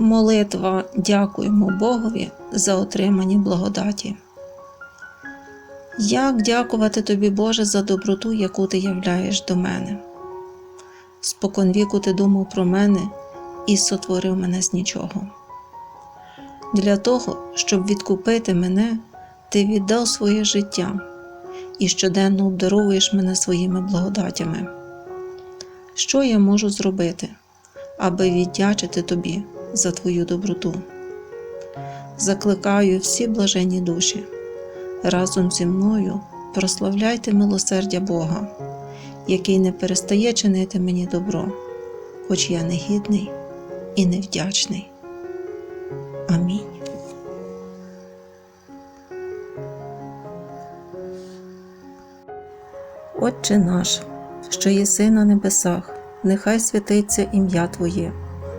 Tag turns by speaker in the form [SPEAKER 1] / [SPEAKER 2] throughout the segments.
[SPEAKER 1] Молитва дякуємо Богові за отримані благодаті. Як дякувати тобі, Боже, за доброту, яку ти являєш до мене? Споконвіку ти думав про мене і сотворив мене з нічого. Для того, щоб відкупити мене, ти віддав своє життя і щоденно обдаровуєш мене своїми благодатями. Що я можу зробити, аби віддячити тобі за твою доброту? Закликаю всі блаженні душі. Разом зі мною прославляйте милосердя Бога, який не перестає чинити мені добро, хоч я негідний і невдячний. Амінь. Отче наш, що єси на небесах, нехай святиться ім'я Твоє,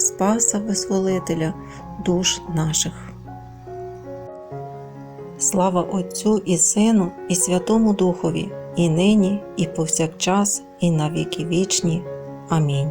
[SPEAKER 1] Спаса Визволителя душ наших. Слава Отцю і Сину, і Святому Духові, і нині, і повсякчас, і на віки вічні. Амінь.